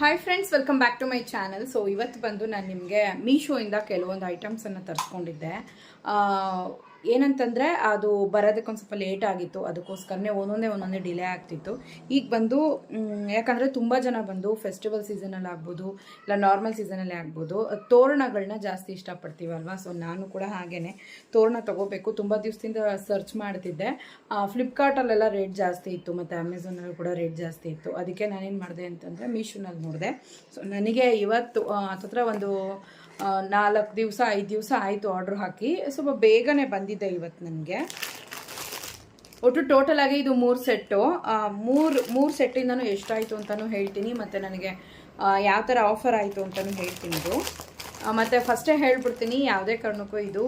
Hi friends welcome back to my channel so ಇವತ್ತು ಬಂದು ನಾನು ನಿಮಗೆ ಮೀಶೋಯಿಂದ ಕೆಲವೊಂದು ಐಟಮ್ಸನ್ನು ತರಿಸ್ಕೊಂಡಿದ್ದೆ. ಏನಂತಂದರೆ ಅದು ಬರೋದಕ್ಕೊಂದು ಸ್ವಲ್ಪ ಲೇಟ್ ಆಗಿತ್ತು. ಅದಕ್ಕೋಸ್ಕರನೇ ಒಂದೊಂದೇ ಒಂದೊಂದೇ ಡಿಲೇ ಆಗ್ತಿತ್ತು. ಈಗ ಬಂದು ಯಾಕಂದರೆ ತುಂಬ ಜನ ಬಂದು ಫೆಸ್ಟಿವಲ್ ಸೀಸನಲ್ಲಿ ಆಗ್ಬೋದು, ಇಲ್ಲ ನಾರ್ಮಲ್ ಸೀಸನಲ್ಲಿ ಆಗ್ಬೋದು ತೋರಣಗಳನ್ನ ಜಾಸ್ತಿ ಇಷ್ಟಪಡ್ತೀವಲ್ವ? ಸೊ ನಾನು ಕೂಡ ಹಾಗೇ ತೋರಣ ತಗೋಬೇಕು. ತುಂಬ ದಿವಸದಿಂದ ಸರ್ಚ್ ಮಾಡ್ತಿದ್ದೆ. ಫ್ಲಿಪ್ಕಾರ್ಟಲ್ಲೆಲ್ಲ ರೇಟ್ ಜಾಸ್ತಿ ಇತ್ತು, ಮತ್ತು ಅಮೆಝಾನಲ್ಲಿ ಕೂಡ ರೇಟ್ ಜಾಸ್ತಿ ಇತ್ತು. ಅದಕ್ಕೆ ನಾನೇನು ಮಾಡಿದೆ ಅಂತಂದರೆ ಮೀಶೋನಲ್ಲಿ ನೋಡಿದೆ. ಸೊ ನನಗೆ ಇವತ್ತು ಹತ್ರ ಒಂದು ನಾಲ್ಕು ದಿವಸ, ಐದು ದಿವಸ ಆಯಿತು ಆರ್ಡ್ರ್ ಹಾಕಿ. ಸ್ವಲ್ಪ ಬೇಗನೆ ಬಂದಿದೆ ಇವತ್ತು ನನಗೆ. ಒಟ್ಟು ಟೋಟಲ್ ಆಗಿ ಇದು ಮೂರು ಸೆಟ್ಟು ಮೂರು ಮೂರು ಸೆಟ್ಟಿಂದನೂ ಎಷ್ಟಾಯಿತು ಅಂತಲೂ ಹೇಳ್ತೀನಿ. ಮತ್ತು ನನಗೆ ಯಾವ ಥರ ಆಫರ್ ಆಯಿತು ಅಂತಲೂ ಹೇಳ್ತೀನಿ ಇದು. ಮತ್ತು ಫಸ್ಟೇ ಹೇಳ್ಬಿಡ್ತೀನಿ, ಯಾವುದೇ ಕಾರಣಕ್ಕೂ ಇದು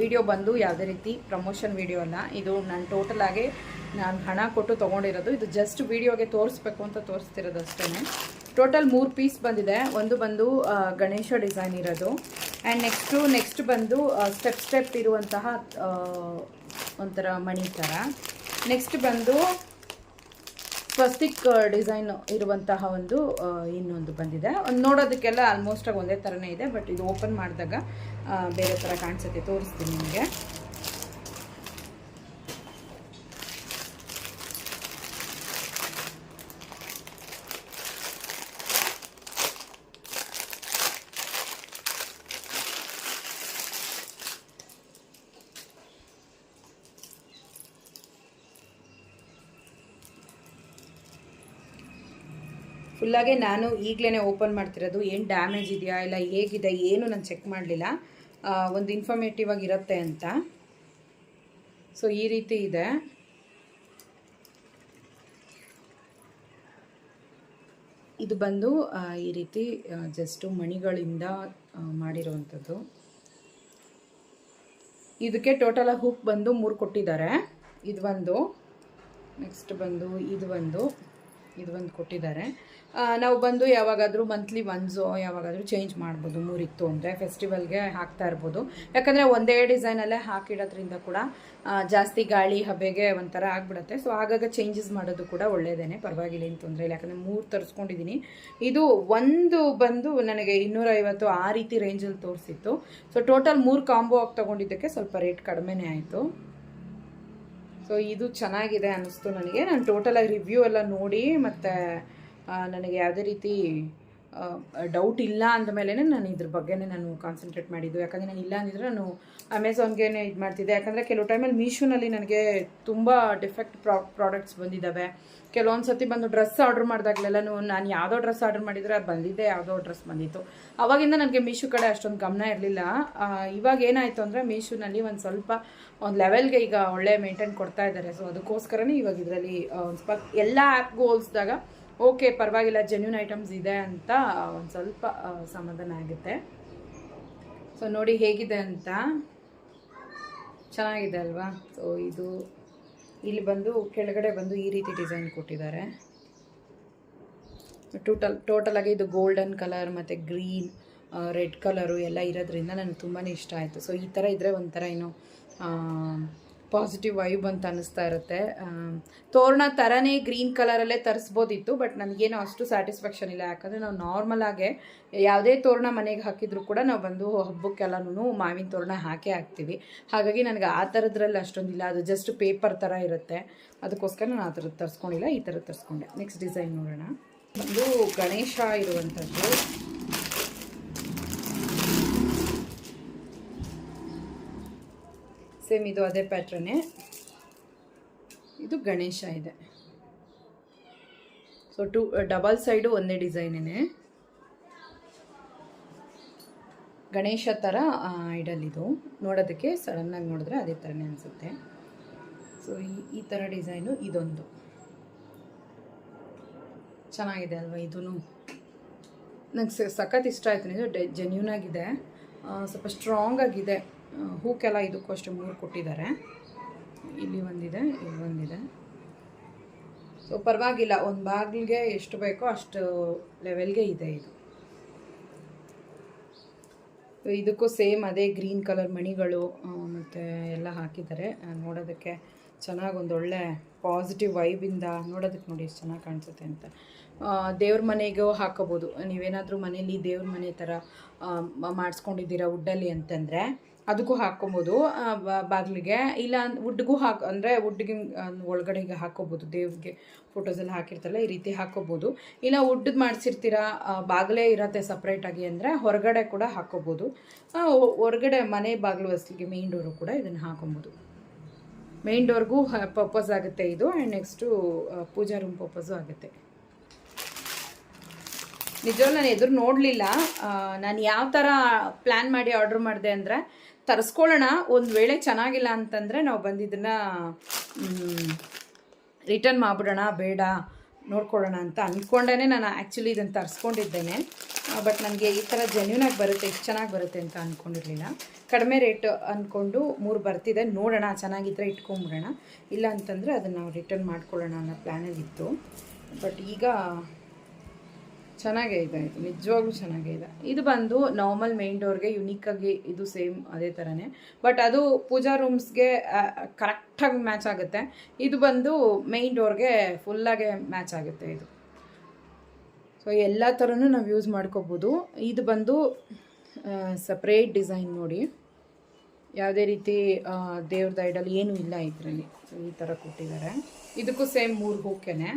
ವಿಡಿಯೋ ಬಂದು ಯಾವುದೇ ರೀತಿ ಪ್ರಮೋಷನ್ ವಿಡಿಯೋ ಅಲ್ಲ. ಇದು ನಾನು ಟೋಟಲ್ ಆಗಿ ನಾನು ಹಣ ಕೊಟ್ಟು ತೊಗೊಂಡಿರೋದು. ಇದು ಜಸ್ಟ್ ವಿಡಿಯೋಗೆ ತೋರಿಸ್ಬೇಕು ಅಂತ ತೋರಿಸ್ತಿರೋದು ಅಷ್ಟೇ ಟೋಟಲ್ ಮೂರು ಪೀಸ್ ಬಂದಿದೆ. ಒಂದು ಬಂದು ಗಣೇಶ ಡಿಸೈನ್ ಇರೋದು. ಆ್ಯಂಡ್ ನೆಕ್ಸ್ಟು ನೆಕ್ಸ್ಟ್ ಬಂದು ಸ್ಟೆಪ್ ಸ್ಟೆಪ್ ಇರುವಂತಹ ಒಂಥರ ಮಣಿ ಥರ ನೆಕ್ಸ್ಟ್ ಬಂದು ಸ್ವಸ್ತಿಕ್ ಡಿಸೈನ್ ಇರುವಂತಹ ಒಂದು ಇನ್ನೊಂದು ಬಂದಿದೆ. ಒಂದು ನೋಡೋದಕ್ಕೆಲ್ಲ ಆಲ್ಮೋಸ್ಟ್ ಆಗಿ ಒಂದೇ ಥರನೇ ಇದೆ ಬಟ್ ಇದು ಓಪನ್ ಮಾಡಿದಾಗ ಬೇರೆ ಥರ ಕಾಣಿಸುತ್ತೆ. ತೋರಿಸ್ತೀನಿ ನಿಮಗೆ. ಫುಲ್ಲಾಗೆ ನಾನು ಈಗಲೇ ಓಪನ್ ಮಾಡ್ತಿರೋದು, ಏನು ಡ್ಯಾಮೇಜ್ ಇದೆಯಾ ಇಲ್ಲ ಹೇಗಿದೆ, ಏನು ನಾನು ಚೆಕ್ ಮಾಡಲಿಲ್ಲ. ಒಂದು ಇನ್ಫಾರ್ಮೇಟಿವ್ ಆಗಿರುತ್ತೆ ಅಂತ. ಸೊ ಈ ರೀತಿ ಇದೆ. ಇದು ಬಂದು ಈ ರೀತಿ ಜಸ್ಟು ಮಣಿಗಳಿಂದ ಮಾಡಿರುವಂಥದ್ದು. ಇದಕ್ಕೆ ಟೋಟಲ್ ಹುಕ್ ಬಂದು ಮೂರು ಕೊಟ್ಟಿದ್ದಾರೆ. ಇದು ಒಂದು ನೆಕ್ಸ್ಟ್ ಬಂದು, ಇದು ಒಂದು ಇದು ಒಂದು ಕೊಟ್ಟಿದ್ದಾರೆ. ನಾವು ಬಂದು ಯಾವಾಗಾದರೂ ಮಂತ್ಲಿ ಒನ್ಸು ಯಾವಾಗಾದರೂ ಚೇಂಜ್ ಮಾಡ್ಬೋದು, ಮೂರಿತ್ತು ಅಂದರೆ ಫೆಸ್ಟಿವಲ್ಗೆ ಹಾಕ್ತಾ ಇರ್ಬೋದು. ಯಾಕಂದರೆ ಒಂದೇ ಡಿಸೈನಲ್ಲೇ ಹಾಕಿಡೋದ್ರಿಂದ ಕೂಡ ಜಾಸ್ತಿ ಗಾಳಿ, ಹಬೆಗೆ ಒಂಥರ ಆಗ್ಬಿಡುತ್ತೆ. ಸೊ ಆಗಾಗ ಚೇಂಜಸ್ ಮಾಡೋದು ಕೂಡ ಒಳ್ಳೇದೇನೆ. ಪರವಾಗಿಲ್ಲ, ಏನು ತೊಂದರೆ ಇಲ್ಲ. ಯಾಕಂದರೆ ಮೂರು ತರಿಸ್ಕೊಂಡಿದ್ದೀನಿ ಇದು ಒಂದು ಬಂದು ನನಗೆ ಇನ್ನೂರೈವತ್ತು ಆ ರೀತಿ ರೇಂಜಲ್ಲಿ ತೋರಿಸಿತ್ತು. ಸೊ ಟೋಟಲ್ ಮೂರು ಕಾಂಬೋ ಆಗಿ ತೊಗೊಂಡಿದ್ದಕ್ಕೆ ಸ್ವಲ್ಪ ರೇಟ್ ಕಡಿಮೆನೇ ಆಯಿತು. ಸೊ ಇದು ಚೆನ್ನಾಗಿದೆ ಅನ್ನಿಸ್ತು ನನಗೆ. ನಾನು ಟೋಟಲಾಗಿ ರಿವ್ಯೂ ಎಲ್ಲ ನೋಡಿ ಮತ್ತು ನನಗೆ ಯಾವುದೇ ರೀತಿ ಡೌಟ್ ಇಲ್ಲ ಅಂದಮೇಲೆ ನಾನು ಇದ್ರ ಬಗ್ಗೆನೇ ನಾನು ಕಾನ್ಸಂಟ್ರೇಟ್ ಮಾಡಿದ್ದು. ಯಾಕಂದರೆ ನಾನು ಇಲ್ಲ ಅಂದಿದ್ರೆ ನಾನು ಅಮೆಝಾನ್ಗೆ ಇದು ಮಾಡ್ತಿದ್ದೆ. ಯಾಕಂದರೆ ಕೆಲವು ಟೈಮಲ್ಲಿ ಮೀಶೋನಲ್ಲಿ ನನಗೆ ತುಂಬ ಡಿಫೆಕ್ಟ್ ಪ್ರಾ ಪ್ರಾಡಕ್ಟ್ಸ್ ಬಂದಿದ್ದಾವೆ. ಕೆಲವೊಂದು ಸತಿ ಬಂದು ಡ್ರೆಸ್ ಆರ್ಡ್ರ್ ಮಾಡಿದಾಗಲೆಲ್ಲ ನಾನು ಯಾವುದೋ ಡ್ರೆಸ್ ಆರ್ಡರ್ ಮಾಡಿದರೆ ಅದು ಬಂದಿದ್ದೆ ಯಾವುದೋ ಡ್ರೆಸ್ ಬಂದಿತ್ತು. ಅವಾಗಿಂದ ನನಗೆ ಮೀಶೋ ಕಡೆ ಅಷ್ಟೊಂದು ಗಮನ ಇರಲಿಲ್ಲ. ಇವಾಗ ಏನಾಯಿತು ಅಂದರೆ ಮೀಶೋನಲ್ಲಿ ಒಂದು ಸ್ವಲ್ಪ ಒಂದು ಲೆವೆಲ್ಗೆ ಈಗ ಒಳ್ಳೆ ಮೇಂಟೈನ್ ಕೊಡ್ತಾ ಇದ್ದಾರೆ. ಸೊ ಅದಕ್ಕೋಸ್ಕರನೇ ಇವಾಗ ಇದರಲ್ಲಿ ಒಂದು ಸ್ವಲ್ಪ ಎಲ್ಲ ಆ್ಯಪ್ಗೂ ಹೋಲಿಸಿದಾಗ ಓಕೆ, ಪರವಾಗಿಲ್ಲ ಜೆನ್ಯೂನ್ ಐಟಮ್ಸ್ ಇದೆ ಅಂತ ಒಂದು ಸ್ವಲ್ಪ ಸಮಾಧಾನ ಆಗುತ್ತೆ. ಸೊ ನೋಡಿ ಹೇಗಿದೆ ಅಂತ. ಚೆನ್ನಾಗಿದೆ ಅಲ್ವಾ? ಸೊ ಇದು ಇಲ್ಲಿ ಬಂದು, ಕೆಳಗಡೆ ಬಂದು ಈ ರೀತಿ ಡಿಸೈನ್ ಕೊಟ್ಟಿದ್ದಾರೆ. ಟೋಟಲ್ ಟೋಟಲಾಗಿ ಇದು ಗೋಲ್ಡನ್ ಕಲರ್ ಮತ್ತು ಗ್ರೀನ್ ರೆಡ್ ಕಲರು ಎಲ್ಲ ಇರೋದ್ರಿಂದ ನನಗೆ ತುಂಬಾ ಇಷ್ಟ ಆಯಿತು. ಸೊ ಈ ಥರ ಇದ್ದರೆ ಒಂಥರ ಏನು ಪಾಸಿಟಿವ್ ವೈಬ್ ಅಂತ ಅನ್ನಿಸ್ತಾ ಇರುತ್ತೆ. ತೋರಣ ಥರನೇ ಗ್ರೀನ್ ಕಲರಲ್ಲೇ ತರಿಸ್ಬೋದಿತ್ತು ಬಟ್ ನನಗೇನು ಅಷ್ಟು ಸ್ಯಾಟಿಸ್ಫ್ಯಾಕ್ಷನ್ ಇಲ್ಲ. ಯಾಕಂದರೆ ನಾವು ನಾರ್ಮಲ್ ಆಗೇ ಯಾವುದೇ ತೋರಣ ಮನೆಗೆ ಹಾಕಿದ್ರು ಕೂಡ ನಾವು ಬಂದು ಹಬ್ಬಕ್ಕೆಲ್ಲನೂ ಮಾವಿನ ತೋರಣ ಹಾಕೇ ಹಾಕ್ತೀವಿ. ಹಾಗಾಗಿ ನನಗೆ ಆ ಥರದ್ರಲ್ಲಿ ಅಷ್ಟೊಂದಿಲ್ಲ. ಅದು ಜಸ್ಟ್ ಪೇಪರ್ ಥರ ಇರುತ್ತೆ. ಅದಕ್ಕೋಸ್ಕರ ನಾನು ಆ ಥರದ್ದು ತರಿಸ್ಕೊಂಡಿಲ್ಲ, ಈ ಥರದ್ದು ತರಿಸ್ಕೊಂಡೆ. ನೆಕ್ಸ್ಟ್ ಡಿಸೈನ್ ನೋಡೋಣ. ಒಂದು ಗಣೇಶ ಇರುವಂಥದ್ದು ಸೇಮ್ ಇದು ಅದೇ ಪ್ಯಾಟ್ರನ್ನೇ. ಇದು ಗಣೇಶ ಇದೆ. ಸೊ ಟು ಡಬಲ್ ಸೈಡು ಒಂದೇ ಡಿಸೈನೇ ಗಣೇಶ ಥರ ಇದು. ನೋಡೋದಕ್ಕೆ ಸಡನ್ನಾಗಿ ನೋಡಿದ್ರೆ ಅದೇ ಥರನೇ ಅನಿಸುತ್ತೆ. ಸೊ ಈ ಈ ಥರ ಡಿಸೈನು ಇದೊಂದು. ಚೆನ್ನಾಗಿದೆ ಅಲ್ವಾ ಇದೂ ನಂಗೆ ಸಖತ್ ಇಷ್ಟ ಆಯ್ತು. ಇದು ಜೆನ್ಯೂನ್ ಆಗಿದೆ. ಸ್ವಲ್ಪ ಸ್ಟ್ರಾಂಗ್ ಆಗಿದೆ. ಹೂಕೆಲ್ಲ ಇದಕ್ಕೂ ಅಷ್ಟು ಮೂರು ಕೊಟ್ಟಿದ್ದಾರೆ. ಇಲ್ಲಿ ಒಂದಿದೆ ಇಲ್ಲಿ ಒಂದಿದೆ. ಸೊ ಪರವಾಗಿಲ್ಲ, ಒಂದು ಬಾಗಿಲಿಗೆ ಎಷ್ಟು ಬೇಕೋ ಅಷ್ಟು ಲೆವೆಲ್ಗೆ ಇದೆ ಇದು. ಇದಕ್ಕೂ ಸೇಮ್ ಅದೇ ಗ್ರೀನ್ ಕಲರ್ ಮಣಿಗಳು ಮತ್ತು ಎಲ್ಲ ಹಾಕಿದ್ದಾರೆ. ನೋಡೋದಕ್ಕೆ ಚೆನ್ನಾಗಿ ಒಂದೊಳ್ಳೆ ಪಾಸಿಟಿವ್ ವೈಬಿಂದ ನೋಡೋದಕ್ಕೆ ನೋಡಿ ಎಷ್ಟು ಚೆನ್ನಾಗಿ ಕಾಣಿಸುತ್ತೆ ಅಂತ. ದೇವ್ರ ಮನೆಗೂ ಹಾಕೋಬೋದು. ನೀವೇನಾದರೂ ಮನೇಲಿ ದೇವ್ರ ಮನೆ ಥರ ಮಾಡಿಸ್ಕೊಂಡಿದ್ದೀರಾ ವುಡ್ಡಲ್ಲಿ ಅಂತಂದರೆ ಅದಕ್ಕೂ ಹಾಕ್ಕೊಬೋದು. ಬಾಗಿಲಿಗೆ ಇಲ್ಲ ವುಡ್ಗೂ ಹಾಕ್, ಅಂದರೆ ವುಡ್ಗೆ ಒಳಗಡೆಗೆ ಹಾಕೋಬೋದು ದೇವ್ರಿಗೆ ಫೋಟೋಸ್ ಎಲ್ಲ ಹಾಕಿರ್ತಾರಲ್ಲ, ಈ ರೀತಿ ಹಾಕೋಬೋದು ಇಲ್ಲ ವುಡ್ದು ಮಾಡಿಸಿರ್ತೀರಾ ಬಾಗಿಲೇ ಇರತ್ತೆ ಸಪ್ರೇಟಾಗಿ ಅಂದರೆ ಹೊರಗಡೆ ಕೂಡ ಹಾಕೋಬೋದು ಹೊರಗಡೆ ಮನೆ ಬಾಗಿಲು ಹೊಸ್ಲಿಗೆ ಮೇಯ್ನ್ ಡೋರು ಕೂಡ ಇದನ್ನು ಹಾಕೊಬೋದು ಮೇನ್ ಡೋರ್ಗೂ ಪರ್ಪಸ್ ಆಗುತ್ತೆ ಇದು and next pooja room purpose ಆಗುತ್ತೆ. ನಿಜವಾಗ್ಲೂ ನಾನು ಎದುರು ನೋಡಲಿಲ್ಲ. ನಾನು ಯಾವ ಥರ ಪ್ಲ್ಯಾನ್ ಮಾಡಿ ಆರ್ಡ್ರ್ ಮಾಡಿದೆ ಅಂದರೆ, ತರಿಸ್ಕೊಳ್ಳೋಣ, ಒಂದು ವೇಳೆ ಚೆನ್ನಾಗಿಲ್ಲ ಅಂತಂದರೆ ನಾವು ಬಂದಿದ್ದನ್ನು ರಿಟರ್ನ್ ಮಾಡಿಬಿಡೋಣ, ಬೇಡ. ನೋಡ್ಕೊಳ್ಳೋಣ ಅಂತ ಅಂದ್ಕೊಂಡೇ ನಾನು ಆ್ಯಕ್ಚುಲಿ ಇದನ್ನು ತರಿಸ್ಕೊಂಡಿದ್ದೇನೆ. ಬಟ್ ನನಗೆ ಈ ಥರ ಜೆನ್ಯೂನಾಗಿ ಬರುತ್ತೆ ಎಷ್ಟು ಚೆನ್ನಾಗಿ ಬರುತ್ತೆ ಅಂತ ಅಂದ್ಕೊಂಡಿರಲಿಲ್ಲ ಕಡಿಮೆ ರೇಟ್ ಅಂದ್ಕೊಂಡು ಮೂರು ಬರ್ತಿದೆ, ನೋಡೋಣ ಚೆನ್ನಾಗಿದ್ದರೆ ಇಟ್ಕೊಂಬಿಡೋಣ. ಇಲ್ಲ ಅಂತಂದರೆ ಅದನ್ನು ನಾವು ರಿಟರ್ನ್ ಮಾಡ್ಕೊಳ್ಳೋಣ ಅನ್ನೋ ಪ್ಲ್ಯಾನಲ್ಲಿತ್ತು ಬಟ್ ಈಗ ಚೆನ್ನಾಗೇ ಇದೆ ಇದು, ನಿಜವಾಗ್ಲೂ ಚೆನ್ನಾಗೇ ಇದೆ. ಇದು ಬಂದು ನಾರ್ಮಲ್ ಮೇನ್ ಡೋರ್ಗೆ ಯುನೀಕಾಗಿ ಇದು ಸೇಮ್ ಅದೇ ಥರನೇ ಬಟ್ ಅದು ಪೂಜಾ ರೂಮ್ಸ್ಗೆ ಕರೆಕ್ಟಾಗಿ ಮ್ಯಾಚ್ ಆಗುತ್ತೆ. ಇದು ಬಂದು ಮೇನ್ ಡೋರ್ಗೆ ಫುಲ್ಲಾಗೆ ಮ್ಯಾಚ್ ಆಗುತ್ತೆ ಇದು. ಸೊ ಎಲ್ಲ ಥರನೂ ನಾವು ಯೂಸ್ ಮಾಡ್ಕೋಬೋದು. ಇದು ಬಂದು ಸಪ್ರೇಟ್ ಡಿಸೈನ್ ನೋಡಿ. ಯಾವುದೇ ರೀತಿ ದೇವ್ರದ ಐಡಲ್ ಏನೂ ಇಲ್ಲ ಇದರಲ್ಲಿ. ಈ ಥರ ಕೊಟ್ಟಿದ್ದಾರೆ. ಇದಕ್ಕೂ ಸೇಮ್ ಮೂರು ಹೂಕೆನೆ.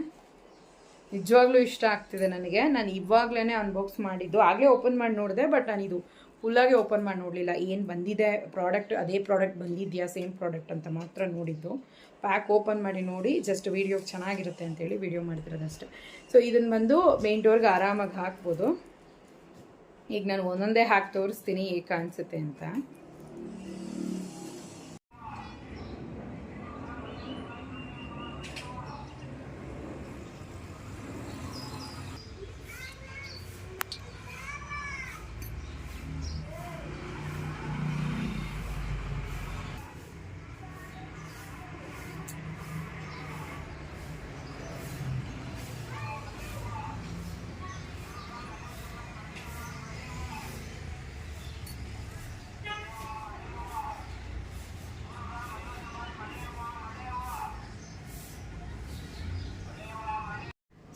ನಿಜವಾಗ್ಲೂ ಇಷ್ಟ ಆಗ್ತಿದೆ ನನಗೆ. ನಾನು ಇವಾಗ್ಲೇ ಅನ್ಬಾಕ್ಸ್ ಮಾಡಿದ್ದು. ಆಗಲೇ ಓಪನ್ ಮಾಡಿ ನೋಡಿದೆ ಬಟ್ ನಾನು ಇದು ಫುಲ್ಲಾಗಿ ಓಪನ್ ಮಾಡಿ ನೋಡಲಿಲ್ಲ. ಏನು ಬಂದಿದೆ? ಪ್ರಾಡಕ್ಟ್ ಅದೇ ಪ್ರಾಡಕ್ಟ್ ಬಂದಿದೆಯಾ? ಸೇಮ್ ಪ್ರಾಡಕ್ಟ್ ಅಂತ ಮಾತ್ರ ನೋಡಿದ್ದು. ಪ್ಯಾಕ್ ಓಪನ್ ಮಾಡಿ ನೋಡಿ ಜಸ್ಟ್ ವೀಡಿಯೋಗೆ ಚೆನ್ನಾಗಿರುತ್ತೆ ಅಂತೇಳಿ ವೀಡಿಯೋ ಮಾಡ್ತಿರೋದಷ್ಟೇ. ಸೊ ಇದನ್ನು ಬಂದು ಮೇನ್ ಡೋರ್ಗೆ ಆರಾಮಾಗಿ ಹಾಕ್ಬೋದು. ಈಗ ನಾನು ಒಂದೊಂದೇ ಹಾಕಿ ತೋರಿಸ್ತೀನಿ, ಏಕೆ ಕಾಣಿಸುತ್ತೆ ಅಂತ.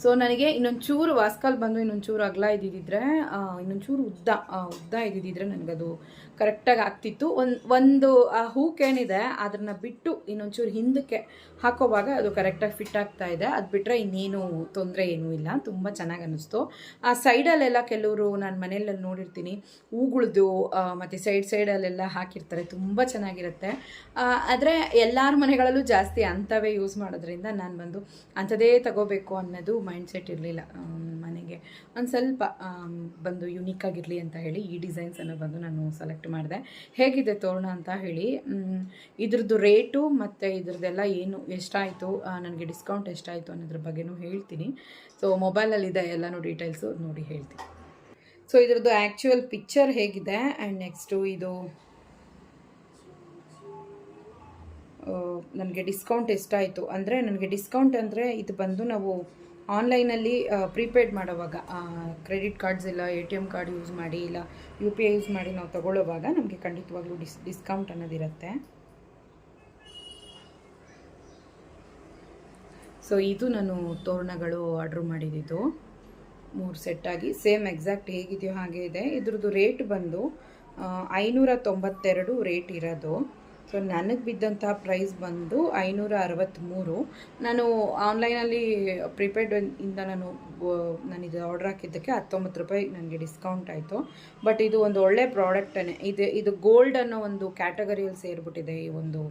ಸೊ ನನಗೆ ಇನ್ನೊಂಚೂರು ವಾಸ್ಕಲ್ ಬಂದು ಇನ್ನೊಂಚೂರು ಅಗಲ ಇದ್ದಿದ್ದರೆ ಇನ್ನೊಂಚೂರು ಉದ್ದ ಉದ್ದ ಇದ್ದಿದ್ದರೆ ನನಗದು ಕರೆಕ್ಟಾಗಿ ಆಗ್ತಿತ್ತು. ಒಂದು ಒಂದು, ಆ, ಹೂಕೇನಿದೆ ಅದನ್ನು ಬಿಟ್ಟು ಇನ್ನೊಂಚೂರು ಹಿಂದಕ್ಕೆ ಹಾಕೋವಾಗ ಅದು ಕರೆಕ್ಟಾಗಿ ಫಿಟ್ ಆಗ್ತಾ ಇದೆ. ಅದು ಬಿಟ್ಟರೆ ಇನ್ನೇನು ತೊಂದರೆ ಏನೂ ಇಲ್ಲ. ತುಂಬ ಚೆನ್ನಾಗಿ ಅನ್ನಿಸ್ತು. ಆ ಸೈಡಲ್ಲೆಲ್ಲ ಕೆಲವರು ನಾನು ಮನೆಯಲ್ಲಿ ನೋಡಿರ್ತೀನಿ ಹೂಗಳದ್ದು ಮತ್ತು ಸೈಡ್ ಸೈಡಲ್ಲೆಲ್ಲ ಹಾಕಿರ್ತಾರೆ. ತುಂಬ ಚೆನ್ನಾಗಿರುತ್ತೆ. ಆದರೆ ಎಲ್ಲರ ಮನೆಗಳಲ್ಲೂ ಜಾಸ್ತಿ ಅಂಥವೇ ಯೂಸ್ ಮಾಡೋದ್ರಿಂದ ನಾನು ಬಂದು ಅಂಥದೇ ತಗೋಬೇಕು ಅನ್ನೋದು ಮೈಂಡ್ ಸೆಟ್ ಇರಲಿಲ್ಲ ಮನೆಗೆ. ಒಂದು ಸ್ವಲ್ಪ ಬಂದು ಯುನೀಕ್ ಆಗಿರಲಿ ಅಂತ ಹೇಳಿ ಈ ಡಿಸೈನ್ಸನ್ನು ಬಂದು ನಾನು ಸೆಲೆಕ್ಟ್ ಮಾಡಿದೆ. ಹೇಗಿದೆ ತೋರಣ ಅಂತ ಹೇಳಿ ಇದ್ರದ್ದು ರೇಟು ಮತ್ತು ಇದ್ರದ್ದೆಲ್ಲ ಏನು ಎಷ್ಟಾಯಿತು ನನಗೆ ಡಿಸ್ಕೌಂಟ್ ಎಷ್ಟಾಯಿತು ಅನ್ನೋದ್ರ ಬಗ್ಗೆನೂ ಹೇಳ್ತೀನಿ. ಸೊ ಮೊಬೈಲಲ್ಲಿದೆ ಎಲ್ಲನೂ ಡೀಟೇಲ್ಸು ನೋಡಿ ಹೇಳ್ತೀನಿ. ಸೊ ಇದ್ರದ್ದು ಆ್ಯಕ್ಚುಯಲ್ ಪಿಕ್ಚರ್ ಹೇಗಿದೆ ಆ್ಯಂಡ್ ನೆಕ್ಸ್ಟು ಇದು ನನಗೆ ಡಿಸ್ಕೌಂಟ್ ಎಷ್ಟಾಯಿತು ಅಂದರೆ, ನನಗೆ ಡಿಸ್ಕೌಂಟ್ ಅಂದರೆ ಇದು ಬಂದು ನಾವು ಆನ್ಲೈನಲ್ಲಿ ಪ್ರೀಪೇಯ್ಡ್ ಮಾಡೋವಾಗ ಕ್ರೆಡಿಟ್ ಕಾರ್ಡ್ಸ್ ಇಲ್ಲ, A T M card use ಮಾಡಿ, ಇಲ್ಲ, ಯು ಪಿ ಐ ಯೂಸ್ ಮಾಡಿ ನಾವು ತಗೊಳ್ಳೋವಾಗ ನಮಗೆ ಖಂಡಿತವಾಗ್ಲೂ ಡಿಸ್, ಡಿಸ್ಕೌಂಟ್ ಅನ್ನೋದಿರುತ್ತೆ ಸೊ ಇದು ನಾನು ತೋರಣಗಳು ಆರ್ಡ್ರ್ ಮಾಡಿದ್ದು. ಮೂರು ಸೆಟ್ಟಾಗಿ ಸೇಮ್ ಎಕ್ಸಾಕ್ಟ್ ಹೇಗಿದೆಯೋ ಹಾಗೆ ಇದೆ. ಇದ್ರದ್ದು ರೇಟ್ ಬಂದು ಐನೂರ ತೊಂಬತ್ತೆರಡು ರೇಟ್ ಇರೋದು. ಸೊ ನನಗೆ ಬಿದ್ದಂಥ ಪ್ರೈಸ್ ಬಂದು ಐನೂರ ಅರವತ್ತ್ಮೂರು ನಾನು ಆನ್ಲೈನಲ್ಲಿ ಪ್ರಿಪೇಯ್ಡ್ ಇಂದ ನಾನು ನಾನು ಇದು ಆರ್ಡ್ರ್ ಹಾಕಿದ್ದಕ್ಕೆ ಹತ್ತೊಂಬತ್ತು ರೂಪಾಯಿ ನನಗೆ ಡಿಸ್ಕೌಂಟ್ ಆಯಿತು. ಬಟ್ ಇದು ಒಂದು ಒಳ್ಳೆ ಪ್ರಾಡಕ್ಟನ್ನೇ ಇದು ಇದು ಗೋಲ್ಡ್ ಅನ್ನೋ ಒಂದು ಕ್ಯಾಟಗರಿಯಲ್ಲಿ ಸೇರಿಬಿಟ್ಟಿದೆ ಈ ಒಂದು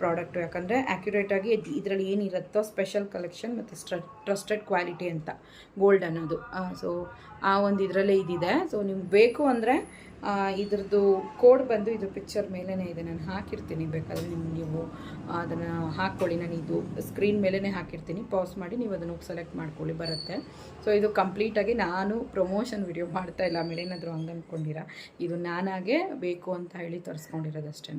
ಪ್ರಾಡಕ್ಟು ಯಾಕಂದರೆ ಆ್ಯಕ್ಯುರೇಟಾಗಿ ಇದರಲ್ಲಿ ಏನಿರುತ್ತೋ ಸ್ಪೆಷಲ್ ಕಲೆಕ್ಷನ್ ಮತ್ತು ಸ್ಟ್ರ ಟ್ರಸ್ಟೆಡ್ ಕ್ವಾಲಿಟಿ ಅಂತ ಗೋಲ್ಡ್ ಅನ್ನೋದು. ಸೊ ಆ ಒಂದು ಇದರಲ್ಲೇ ಇದಿದೆ. ಸೊ ನಿಮ್ಗೆ ಬೇಕು ಅಂದರೆ ಇದ್ರದ್ದು ಕೋಡ್ ಬಂದು ಇದು ಪಿಕ್ಚರ್ ಮೇಲೇ ಇದೆ. ನಾನು ಹಾಕಿರ್ತೀನಿ ಬೇಕಾದರೆ ನಿಮ್ಗೆ ನೀವು ಅದನ್ನು ಹಾಕ್ಕೊಳ್ಳಿ ನಾನು ಇದು ಸ್ಕ್ರೀನ್ ಮೇಲೇ ಹಾಕಿರ್ತೀನಿ. ಪಾಸ್ ಮಾಡಿ ನೀವು ಅದನ್ನು ಸೆಲೆಕ್ಟ್ ಮಾಡ್ಕೊಳ್ಳಿ, ಬರುತ್ತೆ. ಸೊ ಇದು ಕಂಪ್ಲೀಟಾಗಿ ನಾನು ಪ್ರಮೋಷನ್ ವಿಡಿಯೋ ಮಾಡ್ತಾ ಇಲ್ಲ. ಆಮೇಲೆ ಏನಾದರೂ ಹಂಗೆ ಅಂದ್ಕೊಂಡಿರ ಇದು ನಾನಾಗೆ ಬೇಕು ಅಂತ ಹೇಳಿ ತರಿಸ್ಕೊಂಡಿರೋದಷ್ಟೇ.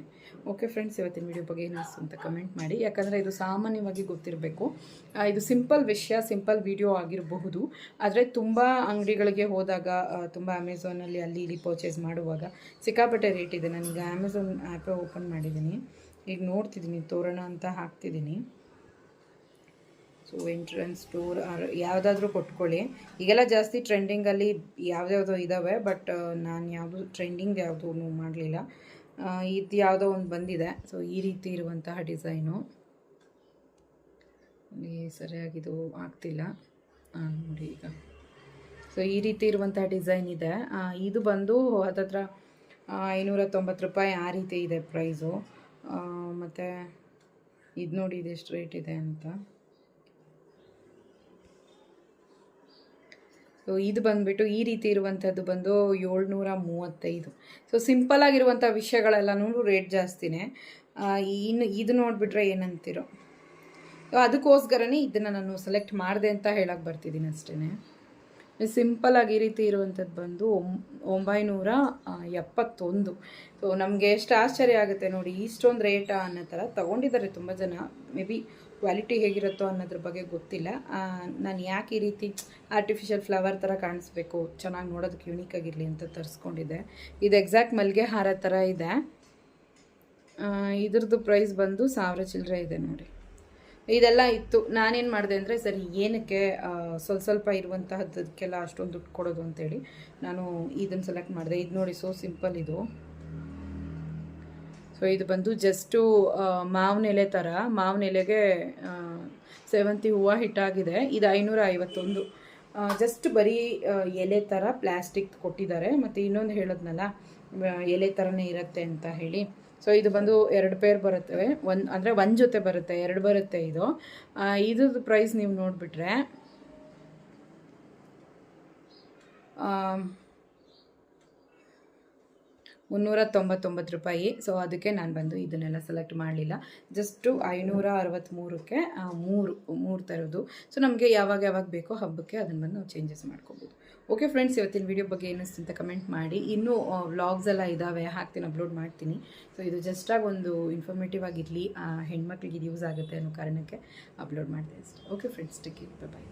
ಓಕೆ ಫ್ರೆಂಡ್ಸ್ ಇವತ್ತಿನ ವಿಡಿಯೋ ಬಗ್ಗೆ ಏನು ಅನಿಸ್ತು ಅಂತ ಕಮೆಂಟ್ ಮಾಡಿ. ಯಾಕಂದರೆ ಇದು ಸಾಮಾನ್ಯವಾಗಿ ಗೊತ್ತಿರಬೇಕು. ಇದು ಸಿಂಪಲ್ ವಿಷಯ ಸಿಂಪಲ್ ವಿಡಿಯೋ ಆಗಿರಬಹುದು. ಆದರೆ ತುಂಬ ಅಂಗಡಿಗಳಿಗೆ ಹೋದಾಗ ತುಂಬ ಅಮೆಝಾನಲ್ಲಿ ಅಲ್ಲಿ ಇಲ್ಲಿ ಪರ್ಚೇಸ್ ಮಾಡುವಾಗ ಸಿಕ್ಕಾಪಟ್ಟೆ ರೇಟ್ ಇದೆ. ನನಗೆ ಅಮೆಝಾನ್ ಆ್ಯಪೇ ಓಪನ್ ಮಾಡಿದ್ದೀನಿ. ಈಗ ನೋಡ್ತಿದ್ದೀನಿ, ತೋರಣ ಅಂತ ಹಾಕ್ತಿದ್ದೀನಿ. ಸೊ ಎಂಟ್ರೆನ್ಸ್ ಟೂರ್ ಯಾವುದಾದ್ರೂ ಕೊಟ್ಕೊಳ್ಳಿ. ಈಗೆಲ್ಲ ಜಾಸ್ತಿ ಟ್ರೆಂಡಿಂಗಲ್ಲಿ ಯಾವ್ದ್ಯಾವುದೋ ಇದ್ದಾವೆ ಬಟ್ ನಾನು ಯಾವುದು ಟ್ರೆಂಡಿಂಗ್ ಯಾವುದೂ ಮಾಡಲಿಲ್ಲ. ಇದು ಯಾವುದೋ ಒಂದು ಬಂದಿದೆ. ಸೊ ಈ ರೀತಿ ಇರುವಂತಹ ಡಿಸೈನು ಸರಿಯಾಗಿದು ಆಗ್ತಿಲ್ಲ. ನೋಡಿ ಈಗ. ಸೊ ಈ ರೀತಿ ಇರುವಂಥ ಡಿಸೈನ್ ಇದೆ. ಇದು ಬಂದು ಹತ್ತತ್ರ ಐನೂರ ತೊಂಬತ್ತು ರೂಪಾಯಿ ಆ ರೀತಿ ಇದೆ ಪ್ರೈಸು ಮತ್ತು ಇದು ನೋಡಿ ಇದು ಎಷ್ಟು ರೇಟ್ ಇದೆ ಅಂತ. ಸೊ ಇದು ಬಂದುಬಿಟ್ಟು ಈ ರೀತಿ ಇರುವಂಥದ್ದು ಬಂದು ಏಳ್ನೂರ ಮೂವತ್ತೈದು ಸೊ ಸಿಂಪಲ್ ಆಗಿರುವಂಥ ವಿಷಯಗಳೆಲ್ಲನೂ ರೇಟ್ ಜಾಸ್ತಿನೇ. ಇನ್ನು ಇದು ನೋಡಿಬಿಟ್ರೆ ಏನಂತೀರೋ. ಸೊ ಅದಕ್ಕೋಸ್ಕರನೇ ಇದನ್ನು ನಾನು ಸೆಲೆಕ್ಟ್ ಮಾಡಿದೆ ಅಂತ ಹೇಳಕ್ಕೆ ಬರ್ತಿದ್ದೀನಿ ಅಷ್ಟೇ ಸಿಂಪಲ್ ಆಗಿ ಈ ರೀತಿ ಇರುವಂಥದ್ದು ಬಂದು ಒಂಬ ಒಂಬೈನೂರ ಎಪ್ಪತ್ತೊಂದು. ಸೊ ನಮಗೆ ಎಷ್ಟು ಆಶ್ಚರ್ಯ ಆಗುತ್ತೆ ನೋಡಿ, ಇಷ್ಟೊಂದು ರೇಟಾ ಅನ್ನೋ ಥರ ತೊಗೊಂಡಿದ್ದಾರೆ ತುಂಬ ಜನ. ಮೇ ಬಿ ಕ್ವಾಲಿಟಿ ಹೇಗಿರುತ್ತೋ ಅನ್ನೋದ್ರ ಬಗ್ಗೆ ಗೊತ್ತಿಲ್ಲ. ನಾನು ಯಾಕೆ ಈ ರೀತಿ ಆರ್ಟಿಫಿಷಿಯಲ್ ಫ್ಲವರ್ ಥರ ಕಾಣಿಸ್ಬೇಕು? ಚೆನ್ನಾಗಿ ನೋಡೋದಕ್ಕೆ ಯುನೀಕ್ ಆಗಿರಲಿ ಅಂತ ತರಿಸ್ಕೊಂಡಿದ್ದೆ. ಇದು ಎಕ್ಸಾಕ್ಟ್ ಮಲ್ಲಿಗೆ ಹಾರ ಥರ ಇದೆ. ಇದ್ರದ್ದು ಪ್ರೈಸ್ ಬಂದು ಸಾವಿರ ಚಿಲ್ಲರೆ ಇದೆ ನೋಡಿ. ಇದೆಲ್ಲ ಇತ್ತು. ನಾನೇನು ಮಾಡಿದೆ ಅಂದರೆ ಸರಿ ಏನಕ್ಕೆ ಸ್ವಲ್ಪ ಸ್ವಲ್ಪ ಇರುವಂತಹದ್ದಕ್ಕೆಲ್ಲ ಅಷ್ಟೊಂದು ದುಡ್ಡು ಕೊಡೋದು ಅಂತೇಳಿ ನಾನು ಇದನ್ನು ಸೆಲೆಕ್ಟ್ ಮಾಡಿದೆ. ಇದು ನೋಡಿ ಸೋ ಸಿಂಪಲ್ ಇದು. ಸೊ ಇದು ಬಂದು ಜಸ್ಟು ಮಾವಿನ ಎಲೆ ಥರ ಮಾವಿನ ಎಲೆಗೆ ಆ, ಸೇವಂತಿ ಹೂವು ಹಿಟ್ಟಾಗಿದೆ. ಇದು ಐನೂರ ಐವತ್ತೊಂದು. ಜಸ್ಟ್ ಬರೀ ಎಲೆ ಥರ ಪ್ಲ್ಯಾಸ್ಟಿಕ್ ಕೊಟ್ಟಿದ್ದಾರೆ. ಮತ್ತು ಇನ್ನೊಂದು ಹೇಳೋದ್ನಲ್ಲ ಎಲೆ ಥರನೇ ಇರುತ್ತೆ ಅಂತ ಹೇಳಿ. ಸೊ ಇದು ಬಂದು ಎರಡು ಪೇರ್ ಬರುತ್ತೆ. ಒಂದು ಅಂದರೆ ಒಂದು ಜೊತೆ ಬರುತ್ತೆ. ಎರಡು ಬರುತ್ತೆ ಇದು. ಇದ್ರದ್ದು ಪ್ರೈಸ್ ನೀವು ನೋಡಿಬಿಟ್ರೆ ಮುನ್ನೂರ ತೊಂಬತ್ತೊಂಬತ್ತು ರೂಪಾಯಿ. ಸೊ ಅದಕ್ಕೆ ನಾನು ಬಂದು ಇದನ್ನೆಲ್ಲ ಸೆಲೆಕ್ಟ್ ಮಾಡಲಿಲ್ಲ. ಜಸ್ಟು ಐನೂರ ಅರವತ್ತ್ಮೂರಕ್ಕೆ ಮೂರು ಮೂರು ಥರದ್ದು ಸೊ ನಮಗೆ ಯಾವಾಗ ಯಾವಾಗ ಬೇಕೋ ಹಬ್ಬಕ್ಕೆ ಅದನ್ನು ಬಂದು ನಾವು ಚೇಂಜಸ್ ಮಾಡ್ಕೋಬೋದು. ಓಕೆ ಫ್ರೆಂಡ್ಸ್ ಇವತ್ತಿನ ವಿಡಿಯೋ ಬಗ್ಗೆ ಏನಿಸ್ತು ಅಂತ ಕಮೆಂಟ್ ಮಾಡಿ. ಇನ್ನೂ ವ್ಲಾಗ್ಸ್ ಎಲ್ಲ ಇದ್ದಾವೆ ಹಾಕ್ತೀನಿ ಅಪ್ಲೋಡ್ ಮಾಡ್ತೀನಿ. ಸೊ ಇದು ಜಸ್ಟಾಗಿ ಒಂದು ಇನ್ಫಾರ್ಮೇಟಿವ್ ಆಗಿರಲಿ ಹೆಣ್ಮಕ್ಳಿಗೆ ಇದು ಯೂಸ್ ಆಗುತ್ತೆ ಅನ್ನೋ ಕಾರಣಕ್ಕೆ ಅಪ್ಲೋಡ್ ಮಾಡ್ತೀನಿ ಓಕೆ ಫ್ರೆಂಡ್ಸ್ ಟೇಕ್ ಬಾಯ್